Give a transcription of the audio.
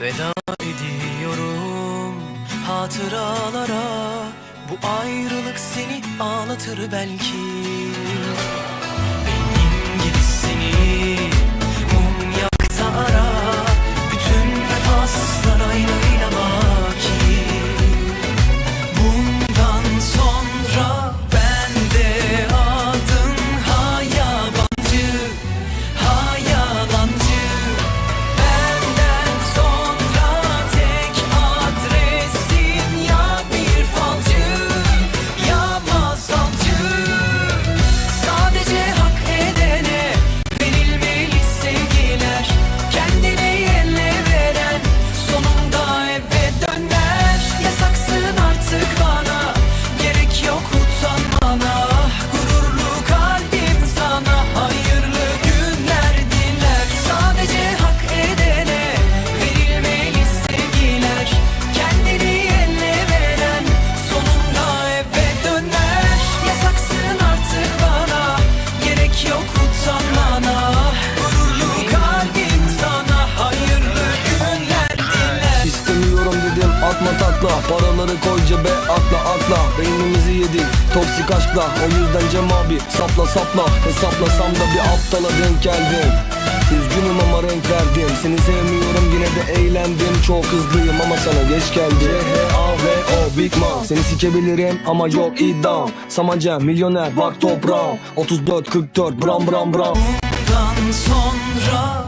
Veda ediyorum hatıralara. Bu ayrılık seni ağlatır belki İstemiyorum dedim atma takla. Paraları koy cebe atla atla. Beynimizi yedik toksik aşkla. O yüzden Cem abi sapla sapla. Hesaplasam da bir aptala denk geldim. Üzgünüm ama renk verdim. Seni sevmiyorum yine de eğlendim. Çok hızlıyım ama sana geç geldi C-H-A-V-O Big Man Seni sikebilirim ama yok iddiam. Samancı milyoner bak toprağım 34-44 bram bram bram. Bundan sonra